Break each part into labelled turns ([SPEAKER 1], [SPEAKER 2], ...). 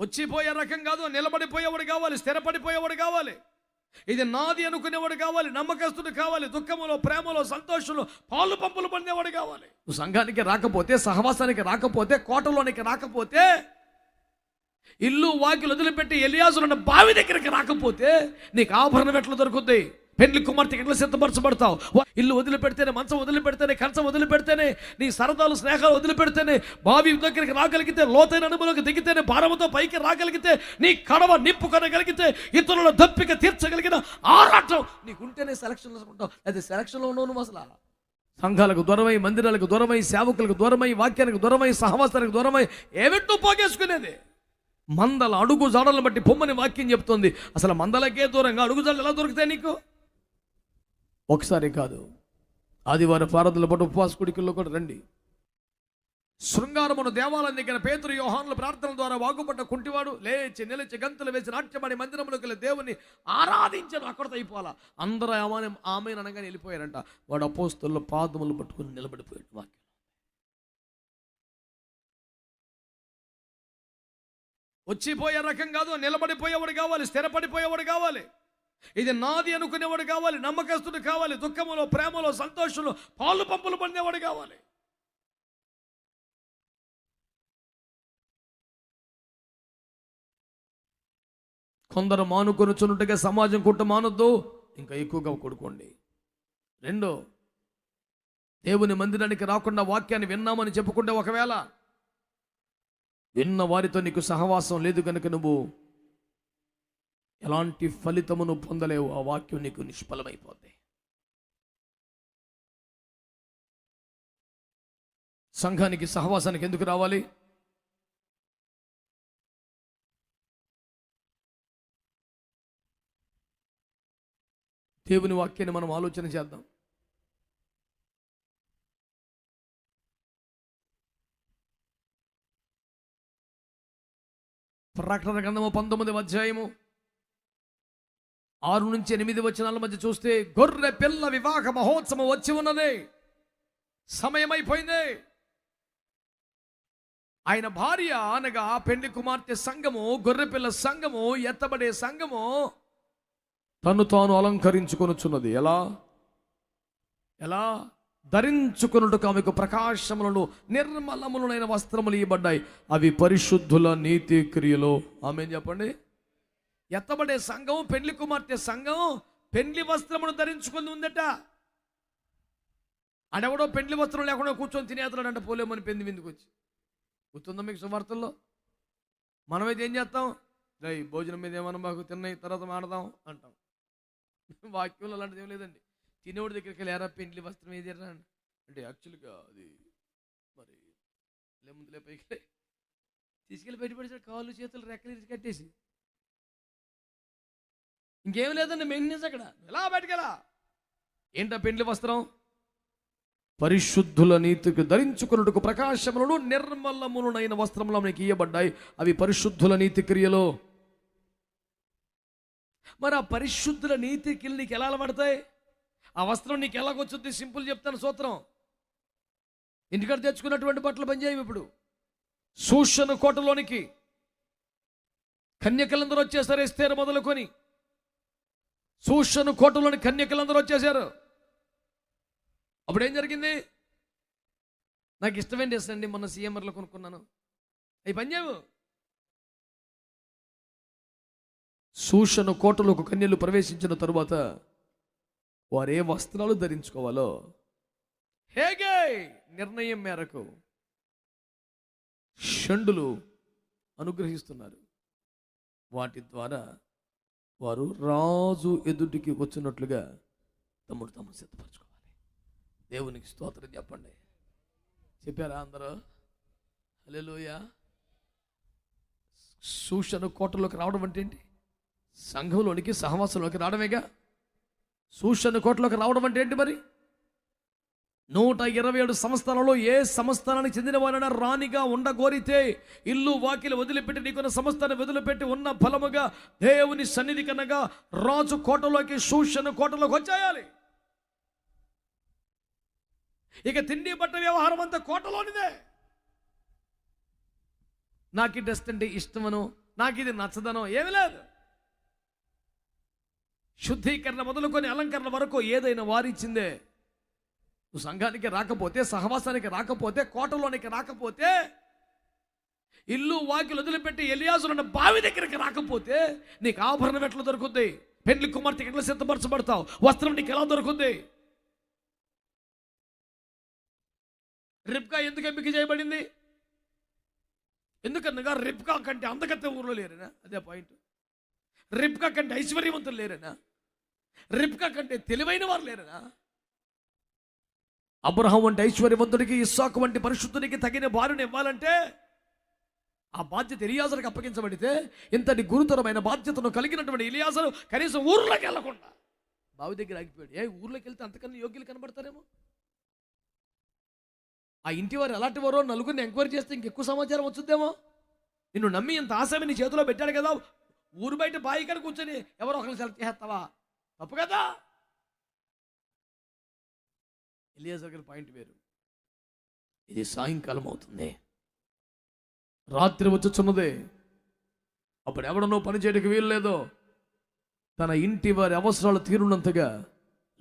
[SPEAKER 1] వచ్చిపోయే రకం కాదు నిలబడిపోయేవాడు కావాలి స్థిరపడిపోయేవాడు కావాలి. ఇది నాది అనుకునేవాడు కావాలి నమ్మకస్తుడు కావాలి దుఃఖములో ప్రేమలో సంతోషంలో పాలు పంపులు పొందేవాడు కావాలి. నువ్వు సంఘానికి రాకపోతే సహవాసానికి రాకపోతే కోటలోనికి రాకపోతే ఇల్లు వాకిలు వదిలిపెట్టి ఎలియాసులున్న బావి దగ్గరికి రాకపోతే నీకు ఆభరణం ఎట్లా దొరుకుతుంది పెళ్ళి కుమార్తెకి ఎట్లా సిద్ధపరచబడతావు? ఇల్లు వదిలిపెడితేనే మంచం వదిలిపెడితేనే కంచం వదిలిపెడితేనే నీ సరదాలు స్నేహాలు వదిలిపెడితేనే బావి దగ్గరికి రాగలిగితే లోతైన అనుభవంలోకి దిగితేనే భారముతో పైకి రాగలిగితే నీ కడవ నింపుకొనగలిగితే ఇతరుల దప్పిక తీర్చగలిగిన ఆరాటం నీకుంటేనే సెలక్షన్లో ఉంటావు. అది సెలక్షన్లో ఉండవు నువ్వు అసలు. సంఘాలకు దూరమై మందిరాలకు దూరమై సేవకులకు దూరమై వాక్యానికి దూరమై సహవాసానికి దూరమై ఏమిటో పోగేసుకునేది? మందల అడుగు జాడలను బట్టి పొమ్మని వాక్యం చెప్తుంది. అసలు మందలకే దూరంగా అడుగు జాడలు ఎలా దొరుకుతాయి నీకు? ఒకసారి కాదు. ఆదివారం పారదుల పాటు ఉపవాస కుడికల్లో కూడా రండి. శృంగారమును దేవాలయం దగ్గర పేతురు యోహానుల ప్రార్థన ద్వారా వాగుపడ్డ కుంటివాడు లేచి నిలిచి గంతులు వేసి నాట్యమని మందిరంలోకి వెళ్ళి దేవుని ఆరాధించను అక్కడతో అయిపోవాలా? అందరూ ఆమె ఆమె అనగానే వెళ్ళిపోయారంట. వాడు అపోస్తుల్లో పాదములు పట్టుకుని నిలబడిపోయాడు వాక్యం. వచ్చిపోయే రకం కాదు నిలబడిపోయేవాడు కావాలి స్థిరపడిపోయేవాడు కావాలి. ఇది నాది అనుకునేవాడు కావాలి నమ్మకస్తుడు కావాలి దుఃఖములో ప్రేమలో సంతోషంలో పాలు పంపులు పొందేవాడు కావాలి. కొందరు మానుకొనుచున్నట్టుగా సమాజం కుట్ట మానొద్దు ఇంకా ఎక్కువగా కొడుకోండి. రెండో దేవుని మందిరానికి రాకుండా వాక్యాన్ని విన్నామని చెప్పుకుంటే ఒకవేళ విన్న వారితో నీకు సహవాసం లేదు కనుక నువ్వు ఎలాంటి ఫలితమును పొందలేవు. ఆ వాక్యం నీకు నిష్ఫలమైపోద్ది సంఘానికి సహవాసానికి ఎందుకు రావాలి? దేవుని వాక్యాన్ని మనం ఆలోచన చేద్దాం. ప్రకటన గ్రంథము పంతొమ్మిది అధ్యాయము. ఆరు నుంచి ఎనిమిది వచనాల మధ్య చూస్తే గొర్రె పిల్ల వివాహ మహోత్సవం వచ్చి ఉన్నది. సమయమైపోయింది. ఆయన భార్య అనగా పెండి కుమార్తె సంఘము గొర్రెపిల్ల సంఘము ఎత్తబడే సంఘము తను తాను అలంకరించుకొనుచున్నది. ఎలా? ఎలా? ధరించుకున్నట్టుకు ఆమెకు ప్రకాశములను నిర్మలములైన వస్త్రములు ఇవ్వబడ్డాయి. అవి పరిశుద్ధుల నీతి క్రియలు. ఆమె చెప్పండి? ఎత్తబడే సంఘం పెళ్ళి కుమార్తె సంఘం పెండ్లి వస్త్రమును ధరించుకొని ఉందట. అడెవడో పెండ్లి వస్త్రం లేకుండా కూర్చొని తినేతలాడంట పోలేమని పెంది విందుకు వచ్చి. గుర్తుందా మీకు సువార్తల్లో? మనమైతే ఏం చేస్తాం? జై భోజనం మీద ఏమన్నా మాకు తిన్నాయి తర్వాత మాడదాం అంటాం. వాక్యంలో అలాంటిది ఏం లేదండి. తినేవాడి దగ్గరికి లేరా పెండ్లి వస్త్రం ఏది ఎర్రా అంటే యాక్చువల్గా అది మరి లే ముందులే పైకి. తీసుకెళ్ళి బయటపడేసాడు కాళ్ళు చేతులు రెక్కలు కట్టేసి. ఇంకేం లేదండి మెయింటెనెన్స్ అక్కడ. ఎలా బయటకెలా ఏంటా పెండ్లి వస్త్రం? పరిశుద్ధుల నీతికి ధరించుకున్నట్టుకు ప్రకాశములను నిర్మలములనైన వస్త్రములు మనకి ఇయ్యబడ్డాయి. అవి పరిశుద్ధుల నీతి క్రియలో. మరి ఆ పరిశుద్ధుల నీతి క్రియలు నీకు ఎలా అలవడతాయి? ఆ వస్త్రం నీకు ఎలాగొచ్చుద్ది సింపుల్ చెప్తాను సూత్రం. ఇంటికాడ తెచ్చుకున్నటువంటి బట్టలు పనిచేయవు ఇప్పుడు. సూషణ కోటలోనికి కన్యకలందరూ వచ్చేసరి ఇస్తేరు మొదలుకొని సూషను కోటలోని కన్యకలందరూ వచ్చేసారు అప్పుడు ఏం జరిగింది? నాకు ఇష్టమేం డ్రెస్ అండి మొన్న సీఎంఆర్లో కొనుక్కున్నాను. అవి పనిచేయవు సూషను కోటలోకి కన్యలు ప్రవేశించిన తరువాత వారు ఏ వస్త్రాలు ధరించుకోవాలో హేగే నిర్ణయం మేరకు షండులు అనుగ్రహిస్తున్నారు. వాటి ద్వారా వారు రాజు ఎదుటికి వచ్చినట్లుగా తమ్ముడు తమ్ముడు సిద్ధపరచుకోవాలి. దేవునికి స్తోత్రం చెప్పండి. చెప్పారా అందరూ? హలోయ సూషణ కోటలోకి రావడం అంటే ఏంటి? సంఘంలోనికి సహవాసంలోకి రావడమేగా? సూషణ కోటలోకి రావడం అంటే ఏంటి మరి? నూట ఇరవై ఏడు సంస్థానంలో ఏ సంస్థానానికి చెందిన వారైనా రాణిగా ఉండగోరితే ఇల్లు వాకిలు వదిలిపెట్టి నీకున్న సంస్థను వదిలిపెట్టి ఉన్న ఫలముగా దేవుని సన్నిధి కనగా రాజు కోటలోకి సూషణ కోటలోకి వచ్చేయాలి. ఇక తిండి బట్ట వ్యవహారం అంతా కోటలోనిదే. నాకు ఈ డ్రెస్ అంటే ఇష్టమను నాకు ఇది నచ్చదనో ఏమీ లేదు. శుద్ధీకరణ మొదలుకొని అలంకరణ వరకు ఏదైనా వారిచ్చిందే. నువ్వు సంఘానికి రాకపోతే సహవాసానికి రాకపోతే కోటలోనికి రాకపోతే ఇల్లు వాకిలు వదిలిపెట్టి ఎలియాజులను బావి దగ్గరికి రాకపోతే నీకు ఆభరణం ఎట్లా దొరుకుతుంది పెళ్ళి కుమార్తెకి ఎట్లా సిద్ధపరచబడతావు? వస్త్రం నీకు ఎలా దొరుకుతుంది రిప్కా ఎందుకు ఎంపిక చేయబడింది? ఎందుకనగా రిప్కా కంటే అందగత్తే ఊర్లో లేరేనా? అదే పాయింట్ రిప్కా కంటే ఐశ్వర్యవంతులు లేరేనా? రిప్కా కంటే తెలివైన వారు లేరేనా? అబ్రహం వంటి ఐశ్వర్యవంతుడికి ఇస్సాకు వంటి పరిశుద్ధునికి తగిన భార్యను ఇవ్వాలంటే ఆ బాధ్యత ఎలియాజర్కి అప్పగించబడితే ఇంతటి గురుతరమైన బాధ్యతను కలిగినటువంటి ఎలియాజరు కనీసం ఊర్లోకి వెళ్ళకుండా. బావి దగ్గర ఆగిపోయాడు. ఏ ఊర్లోకి వెళ్తే అంతకన్నా యోగ్యులు కనబడతారేమో? ఆ ఇంటి వారు ఎలాంటి వారో నలుగురిని ఎంక్వైరీ చేస్తే ఇంకెక్కువ సమాచారం వచ్చుద్దేమో? నిన్ను నమ్మి ఇంత ఆశమి నీ చేతిలో పెట్టాడు కదా ఊరు బయట బావి కాడ కూర్చొని ఎవరో ఒకరిని సెలెక్ట్ చేస్తావా తప్పు కదా? ఎలియాజర్ గారి పాయింట్ వేరు. ఇది సాయంకాలం అవుతుంది. రాత్రి వచ్చుచున్నదే. అప్పుడు ఎవడనో పని చేయడానికి వీలు లేదో. తన ఇంటి వారి అవసరాలు తీరున్నంతగా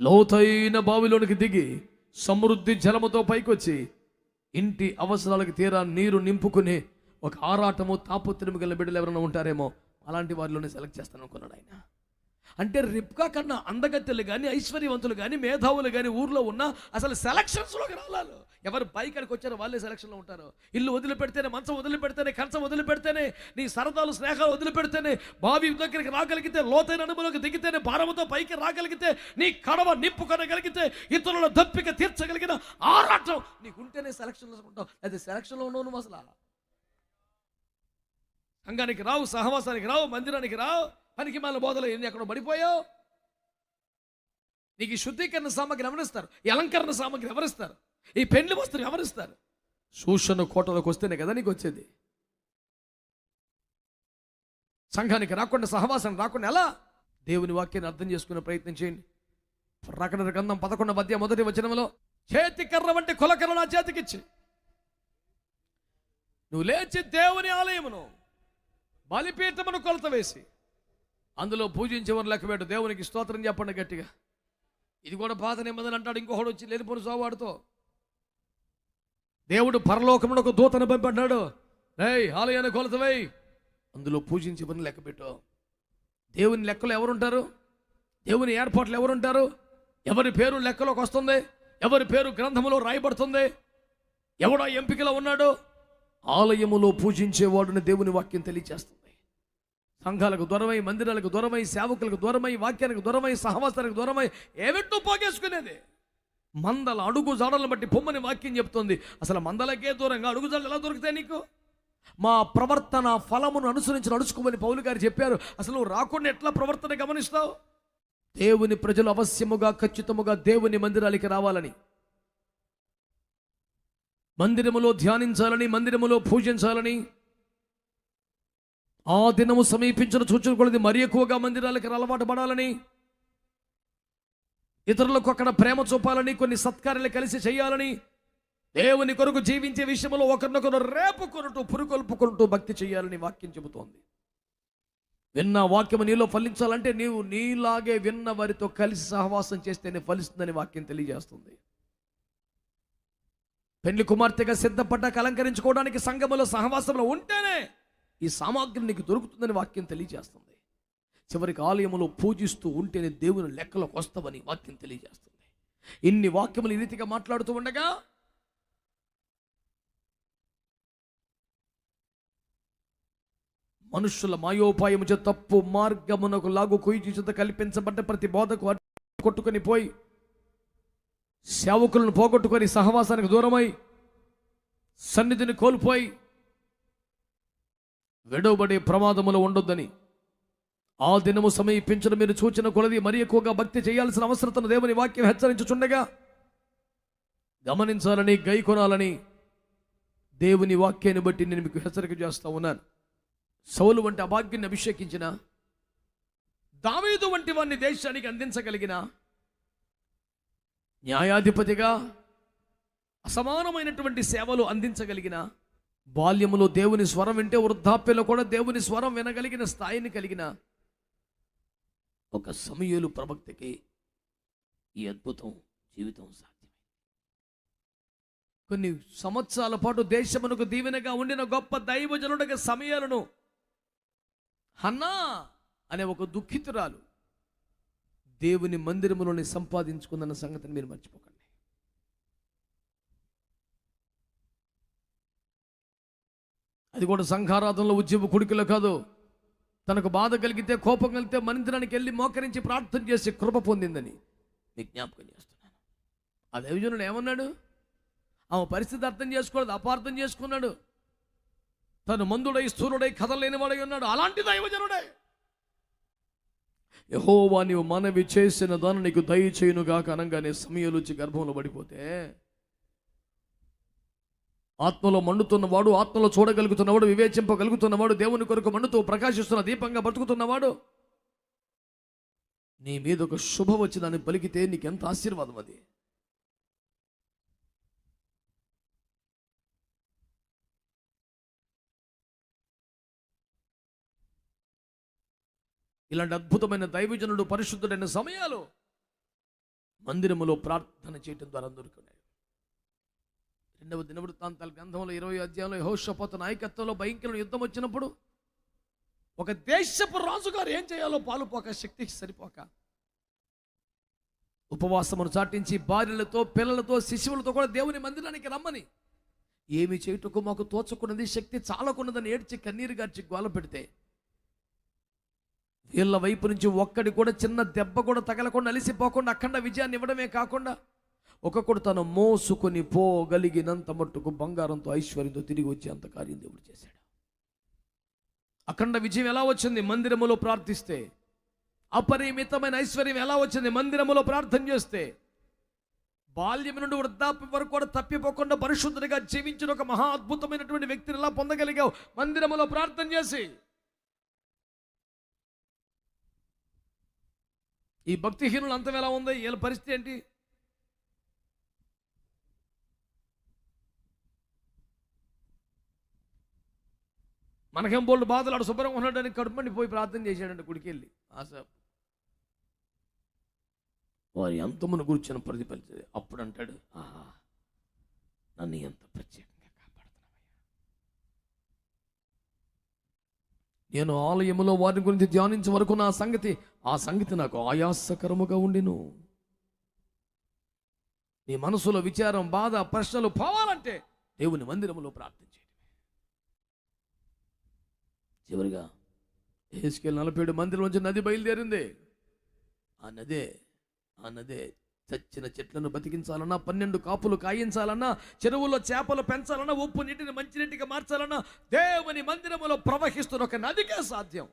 [SPEAKER 1] లోతైన బావిలోనికి దిగి సమృద్ధి జలముతో పైకొచ్చి ఇంటి అవసరాలకు తీరా నీరు నింపుకుని ఒక ఆరాటము తాపత్రము గల బిడ్డలు ఎవరైనా ఉంటారేమో అలాంటి వారిలోనే సెలెక్ట్ చేస్తాను అనుకున్నాడు ఆయన. అంటే రిప్కా కన్నా అందగత్తెలు కానీ ఐశ్వర్యవంతులు కానీ మేధావులు కానీ ఊర్లో ఉన్న అసలు సెలక్షన్స్లోకి రాలాలు ఎవరు బైక్ వచ్చారో వాళ్ళే సెలక్షన్లో ఉంటారు. ఇల్లు వదిలిపెడితేనే మంచం వదిలిపెడితేనే కంచం వదిలిపెడితేనే నీ సరదాలు స్నేహాలు వదిలిపెడితేనే బావి దగ్గరికి రాగలిగితే లోతైన అనుభవంలోకి దిగితేనే భారముతో పైకి రాగలిగితే నీ కడవ నింపుకొనగలిగితే ఇతరుల దప్పిక తీర్చగలిగిన ఆరాటం నీకుంటేనే సెలక్షన్లో ఉంటావు అది సెలక్షన్లో ఉండవు నువ్వు అసలు. సంఘానికి రావు సహవాసానికి రావు మందిరానికి రావు. పనికి మాల బోధలు ఎన్ని ఎక్కడ పడిపోయావు? నీకు ఈ శుద్ధీకరణ సామగ్రి ఎవరిస్తారు? ఈ అలంకరణ సామగ్రి ఎవరిస్తారు? ఈ పెండ్లి వస్త్రం ఎవరిస్తారు? సూషణ కోటలోకి వస్తేనే కదా నీకు వచ్చేది. సంఘానికి రాకుండా సహవాసం రాకుండా ఎలా? దేవుని వాక్యాన్ని అర్థం చేసుకునే ప్రయత్నం చేయండి. ప్రకటన గ్రంథం పదకొండు మధ్య మొదటి వచనంలో చేతి కర్ర వంటి కులకర్ర నా చేతికిచ్చి నువ్వు లేచి దేవుని ఆలయమును బలిపీఠమును కొలత వేసి అందులో పూజించేవారు లెక్క పెట్టు. దేవునికి స్తోత్రం చెప్పండి గట్టిగా. ఇది కూడా బాధ నెమ్మదని అంటాడు. ఇంకొకడు వచ్చి లేనిపోని సోవాడుతో. దేవుడు పరలోకమును ఒక దూతను పంపడ్డాడు రేయ్ ఆలయాన్ని కొలతవై. అందులో పూజించేవారిని లెక్క పెట్టు. దేవుని లెక్కలు ఎవరుంటారు? దేవుని ఏర్పాట్లు ఎవరుంటారు? ఎవరి పేరు లెక్కలోకి వస్తుంది? ఎవరి పేరు గ్రంథములో రాయబడుతుంది? ఎవడో ఎంపికలో ఉన్నాడు? ఆలయములో పూజించేవాడుని దేవుని వాక్యం తెలియచేస్తుంది. సంఘాలకు దూరమై మందిరాలకు దూరమై సేవకులకు దూరమై వాక్యానికి దూరమై సహవాసానికి దూరమై ఏమిటో పోగేసుకునేది. మందల అడుగు జాడలను బట్టి పొమ్మని వాక్యం చెప్తుంది. అసలు మందలకే దూరంగా అడుగు జాడలు ఎలా దొరుకుతాయి నీకు? మా ప్రవర్తన ఫలమును అనుసరించి నడుచుకోమని పౌలు గారు చెప్పారు. అసలు నువ్వు రాకుండా ఎట్లా ప్రవర్తన గమనిస్తావు? దేవుని ప్రజలు అవశ్యముగా ఖచ్చితముగా దేవుని మందిరాలకి రావాలని. మందిరములో ధ్యానించాలని మందిరములో పూజించాలని ఆ దినము సమీపించిన సూచన కొలది మరి ఎక్కువగా మందిరాలకి అలవాటు పడాలని ఇతరులకు అక్కడ ప్రేమ చూపాలని కొన్ని సత్కార్యాలు కలిసి చేయాలని దేవుని కొరకు జీవించే విషయంలో ఒకరినొకరు రేపుకొనుటూ పురుకొల్పుకొనుటూ భక్తి చేయాలని వాక్యం చెబుతోంది. విన్న వాక్యము నీలో ఫలించాలంటే నీవు నీలాగే విన్న వారితో కలిసి సహవాసం చేస్తేనే ఫలిస్తుందని వాక్యం తెలియజేస్తుంది. పెళ్ళి కుమార్తెగా సిద్ధపడ్డాక అలంకరించుకోవడానికి సంఘములో సహవాసంలో ఉంటేనే ఈ సామాగ్రి నీకు దొరుకుతుందని వాక్యం తెలియజేస్తుంది. చివరికి ఆలయములో పూజిస్తూ ఉంటేనే దేవుని లెక్కలోకి వస్తావని వాక్యం తెలియజేస్తుంది. ఇన్ని వాక్యములు ఈ రీతిగా మాట్లాడుతూ ఉండగా మనుషుల మాయోపాయము చే తప్పు మార్గమునకు లాగు కొయ్యి చేత కల్పించబడ్డ ప్రతి బోధకు కొట్టుకొని పోయి సేవకులను పోగొట్టుకొని సహవాసానికి దూరమై సన్నిధిని కోల్పోయి వెడవబడే ప్రమాదములు ఉండొద్దని. ఆ దినము సమీపించడం మీరు సూచన కొలది మరి ఎక్కువగా భక్తి చేయాల్సిన అవసరతను దేవుని వాక్యం హెచ్చరించుచుండగా గమనించాలని గై కొనాలని దేవుని వాక్యాన్ని బట్టి నేను మీకు హెచ్చరిక చేస్తూ ఉన్నాను. సౌలు వంటి అభాగ్యాన్ని అభిషేకించిన దావేదు వంటి వారిని దేశానికి అందించగలిగిన న్యాయాధిపతిగా అసమానమైనటువంటి సేవలు అందించగలిగిన బాల్యములో దేవుని స్వరం వింటే వృద్ధాప్యలో కూడా దేవుని స్వరం వినగలిగిన స్థాయిని కలిగిన ఒక సమయలు ప్రవక్తకి ఈ అద్భుతం జీవితం సాధ్యమైంది. కొన్ని సంవత్సరాల పాటు దేశమునకు దీవెనగా ఉండిన గొప్ప దైవజనుడికి సమయాలను హన్నా అనే ఒక దుఃఖితురాలు దేవుని మందిరములోని సంపాదించుకుందన్న సంగతిని మీరు మర్చిపోకండి. అది కూడా సంఘారాధనలో ఉద్యమ కుడికలు కాదు. తనకు బాధ కలిగితే కోపం కలిగితే మనింద్రానికి వెళ్ళి మోకరించి ప్రార్థన చేసి కృప పొందిందని విజ్ఞాపకం చేస్తున్నాను. ఆ దైవజనుడు ఏమన్నాడు? ఆమె పరిస్థితి అర్థం చేసుకోలేదు అపార్థం చేసుకున్నాడు. తను మందుడై స్థూరుడై కథలేనివాడై ఉన్నాడు. అలాంటి దైవజనుడే. యహోవా నీవు మనవి చేసిన దాన్ని నీకు దయచేయునుగాక అనగానే సమయాలు గర్భంలో పడిపోతే ఆత్మలో మండుతున్నవాడు ఆత్మలో చూడగలుగుతున్నవాడు వివేచింపగలుగుతున్నవాడు దేవుని కొరకు మండుతూ ప్రకాశిస్తున్న దీపంగా బతుకుతున్నవాడు నీ మీద ఒక శుభ వచ్చి దాన్ని పలికితే నీకెంత ఆశీర్వాదం అది? ఇలాంటి అద్భుతమైన దైవజనుడు పరిశుద్ధుడైన సమయాలు మందిరములో ప్రార్థన చేయటం ద్వారా దొరుకున్నాయి రెండవ దినవృత్తాంతాల గ్రంథంలో ఇరవై అధ్యాయంలో యహోషపోత నాయకత్వంలో భయంకర యుద్ధం వచ్చినప్పుడు ఒక దేశపు రాజుగారు ఏం చేయాలో పాలుపోక శక్తికి సరిపోక. ఉపవాసమును చాటించి భార్యలతో పిల్లలతో శిశువులతో కూడా దేవుని మందిరానికి రమ్మని. ఏమి చేయుటకు మాకు తోచకున్నది శక్తి చాలకున్నదని ఏడ్చి కన్నీరు గార్చి గోల పెడితే. వీళ్ళ వైపు నుంచి ఒక్కడి కూడా చిన్న దెబ్బ కూడా తగలకుండా అలిసిపోకుండా అఖండ విజయాన్ని ఇవ్వడమే కాకుండా ఒక్కొక్కడు తను మోసుకొని పోగలిగినంత మట్టుకు బంగారంతో ఐశ్వర్యంతో తిరిగి వచ్చి అంత కార్యం దేవుడు చేశాడు. అఖండ విజయం ఎలా వచ్చింది? మందిరములో ప్రార్థిస్తే. అపరిమితమైన ఐశ్వర్యం ఎలా వచ్చింది? మందిరములో ప్రార్థన చేస్తే. బాల్యం నుండి వృద్ధాప్యం వరకు కూడా తప్పిపోకుండా పరిశుద్ధుడిగా జీవించిన ఒక మహా అద్భుతమైనటువంటి వ్యక్తిని ఎలా పొందగలిగావు? మందిరములో ప్రార్థన చేసి. ఈ భక్తిహీనులు అంతం ఎలా ఉంది? వీళ్ళ పరిస్థితి ఏంటి? మనకేం బోల్డ్ బాధలు ఆడు శుభ్రంగా ఉన్నాడని కడుపుని పోయి ప్రార్థన చేశాడండి గుడికెళ్ళి. ఆశ వారి అంతమును కూర్చొని ప్రతిఫలించేది అప్పుడు అంటాడు ఆహా నన్ను ఎంత ప్రత్యేకంగా కాపాడుతున్నావయ్యా. నేను ఆలయములో వారి గురించి ధ్యానించే వరకు నా సంగతి ఆ సంగతి నాకు ఆయాసకరముగా ఉండిను. నీ మనసులో విచారం బాధ ప్రశ్నలు పోవాలంటే దేవుని మందిరములో ప్రార్థన చివరిగా ఏసుకెళ్ళి నలభై ఏడు మందిరం నుంచి నది బయలుదేరింది. ఆ నదే ఆ నదే చచ్చిన చెట్లను బతికించాలన్నా పన్నెండు కాపులు కాయించాలన్నా చెరువుల్లో చేపలు పెంచాలన్నా ఉప్పు నీటిని మంచినీటిగా మార్చాలన్నా దేవుని మందిరములో ప్రవహిస్తున్న ఒక నదికే సాధ్యం.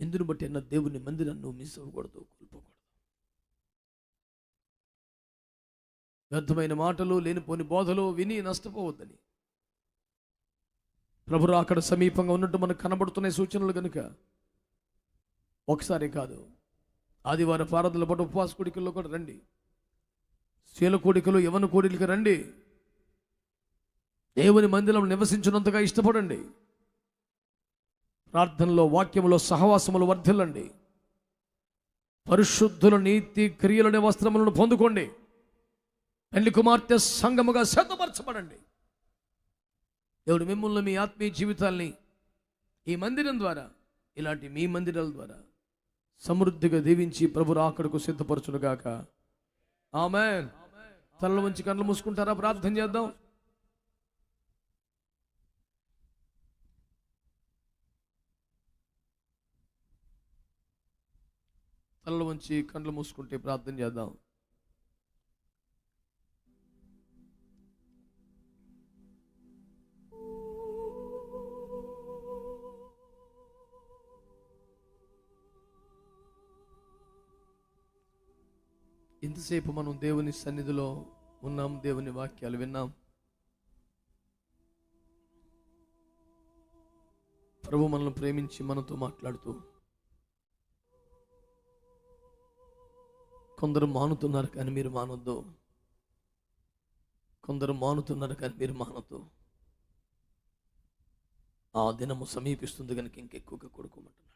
[SPEAKER 1] ఎందును బట్టి అన్న దేవుని మందిరం నువ్వు మిస్ అవ్వకూడదు కోల్పోకూడదు. వ్యర్థమైన మాటలు లేనిపోని బోధలు విని నష్టపోవద్దని. ప్రభురా అక్కడ సమీపంగా ఉన్నట్టు మనకు కనబడుతున్న సూచనలు కనుక ఒకసారి కాదు ఆదివారం పారదుల పాటు ఉపవాస కోడికల్లో కూడా రండి. శీల కోడికలు యవన కోడికలు రండి. దేవుని మందిరం నివసించినంతగా ఇష్టపడండి. ప్రార్థనలో వాక్యములో సహవాసములు వర్ధిల్లండి. పరిశుద్ధుల నీతి క్రియలనే వస్త్రములను పొందుకోండి. పెళ్ళి కుమార్తె సంగముగా సిద్ధపరచబడండి. దేవుడు మిమ్మల్ని మీ ఆత్మీయ జీవితాల్ని ఈ మందిరం ద్వారా ఇలాంటి మీ మందిరాల ద్వారా సమృద్ధిగా దీవించి ప్రభు రాకడకు సిద్ధపరచునుగాక. ఆమె తలల మంచి కళ్ళు మూసుకుంటారా? ప్రార్థన చేద్దాం. తలలో మంచి కళ్ళు మూసుకుంటే ప్రార్థన చేద్దాం. ఇంతసేపు మనం దేవుని సన్నిధిలో ఉన్నాం దేవుని వాక్యాలు విన్నాం? ప్రభు మనల్ని ప్రేమించి మనతో మాట్లాడుతూ కొందరు మానుతున్నారు కానీ మీరు మానొద్దు. కొందరు మానుతున్నారు కానీ మీరు మానొద్దు. ఆ దినము సమీపిస్తుంది కనుక ఇంకెక్కువగా కొడుకోమంటున్నాడు.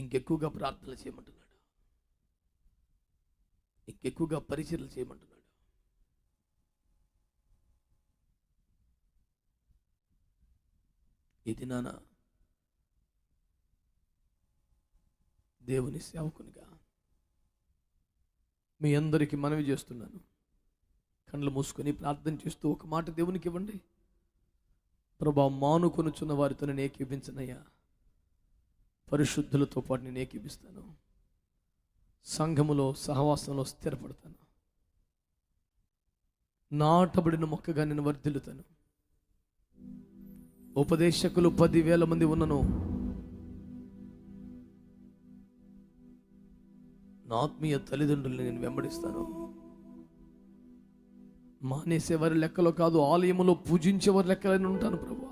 [SPEAKER 1] ఇంకెక్కువగా ప్రార్థన చేయమంటున్నాడు. ఇంకెక్కువగా పరిచయలు చేయమంటున్నాడు. ఇది నాన్న దేవుని సేవకునిగా. మీ అందరికీ మనవి చేస్తున్నాను. కళ్ళు మూసుకొని ప్రార్థన చేస్తూ ఒక మాట దేవునికి ఇవ్వండి. ప్రభా మానుకొనుచున్న వారితో నేను ఏకీపించనయ్యా పరిశుద్ధులతో పాటు నేను ఏకీపిస్తాను సంఘములో సహవాసంలో స్థిరపడతాను. నాటబడిన మొక్కగా నేను వర్ధిల్లుతాను. ఉపదేశకులు పదివేల మంది ఉన్నను. నా ఆత్మీయ తల్లిదండ్రులను నేను వెంబడిస్తాను. మానేసేవారి లెక్కలో కాదు ఆలయములో పూజించేవారి లెక్కలని ఉంటాను ప్రభు.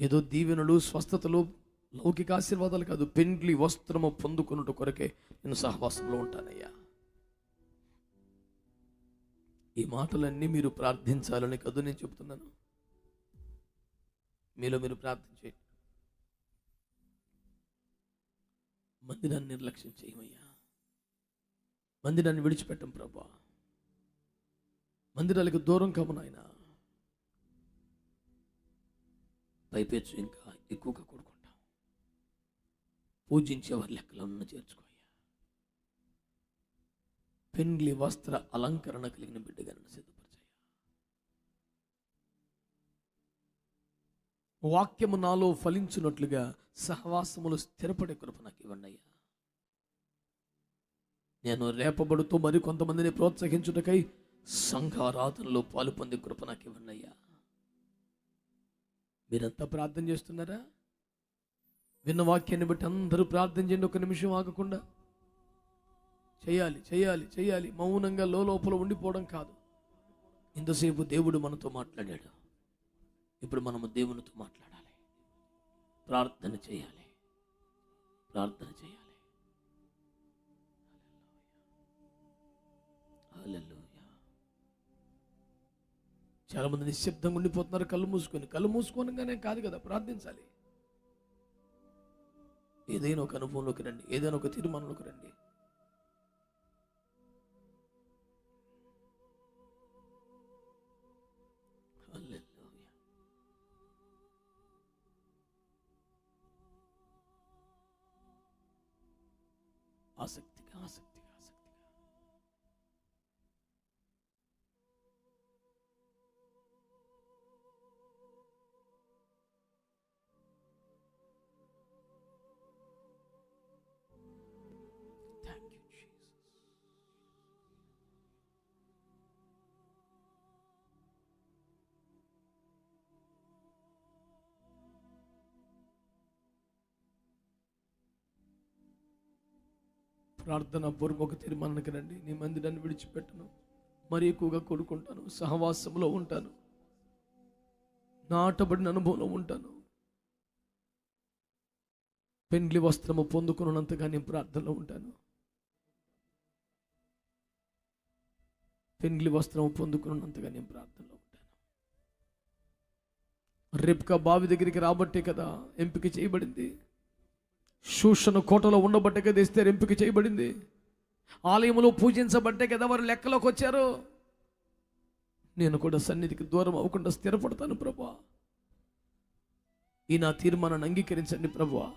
[SPEAKER 1] ఏదో దీవెనలు స్వస్థతలు లౌకిక ఆశీర్వాదాలు కాదు పెండ్లి వస్త్రము పొందుకున్నట కొరకే నేను సహవాసంలో ఉంటానయ్యా. ఈ మాటలన్నీ మీరు ప్రార్థించాలని కదు నేను చెప్తున్నాను. మీలో మీరు ప్రార్థించేయండి. మందిరాన్ని నిర్లక్ష్యం చేయమయ్యా. మందిరాన్ని విడిచిపెట్టం ప్రభా. మందిరాలకు దూరం కము నాయన. ఇంకా ఎక్కువగా కొడుకు పూజించే వారి చేర్చుకోయ్యా. పెండ్లి వస్త్ర అలంకరణ కలిగిన బిడ్డగా నన్ను సిద్ధపరచయ్యా. వాక్యము నాలో ఫలించినట్లుగా సహవాసములు స్థిరపడే కృప నాకు ఇవ్వండి అయ్యా నేను రేపబడుతూ మరి కొంతమందిని ప్రోత్సహించుటకై సంఘారాధనలో పాలు పొందే కృప నాకు ఇవ్వండి అయ్యా మీరంతా ప్రార్థన చేస్తున్నారా? విన్న వాక్యాన్ని బట్టి అందరూ ప్రార్థన చేయండి. ఒక నిమిషం ఆగకుండా. చేయాలి చేయాలి చేయాలి. మౌనంగా లోపల ఉండిపోవడం కాదు. ఇంతసేపు దేవుడు మనతో మాట్లాడాడు. ఇప్పుడు మనము దేవునితో మాట్లాడాలి. ప్రార్థన చేయాలి. ప్రార్థన చేయాలి. చాలామంది నిశ్శబ్దంగా ఉండిపోతున్నారు. కళ్ళు మూసుకొని. కళ్ళు మూసుకోనగానే కాదు కదా ప్రార్థించాలి. ఏదైనా ఒక అనుభవంలోకి రండి. ఏదైనా ఒక తీర్మానంలోకి రండి. ప్రార్థన పూర్వక తీర్మానానికి రండి. నీ మందిరాన్ని విడిచిపెట్టను. మరి ఎక్కువగా కొడుకుంటాను సహవాసంలో ఉంటాను. నాటబడిన అనుభవంలో ఉంటాను. పెండ్లి వస్త్రము పొందుకున్నంతగా నేను ప్రార్థనలో ఉంటాను. పెండ్లి వస్త్రము పొందుకున్నంతగా నేను ప్రార్థనలో ఉంటాను. రేపుగా బావి దగ్గరికి రాబట్టే కదా ఎంపిక చేయబడింది. శూషను కోటలో ఉండబట్టే కదా ఇస్తే ఎంపిక చేయబడింది. ఆలయంలో పూజించబట్టే కదా వారు లెక్కలోకి వచ్చారు. నేను కూడా సన్నిధికి దూరం అవ్వకుండా స్థిరపడతాను ప్రభా. ఈ నా తీర్మానాన్ని అంగీకరించండి ప్రభా.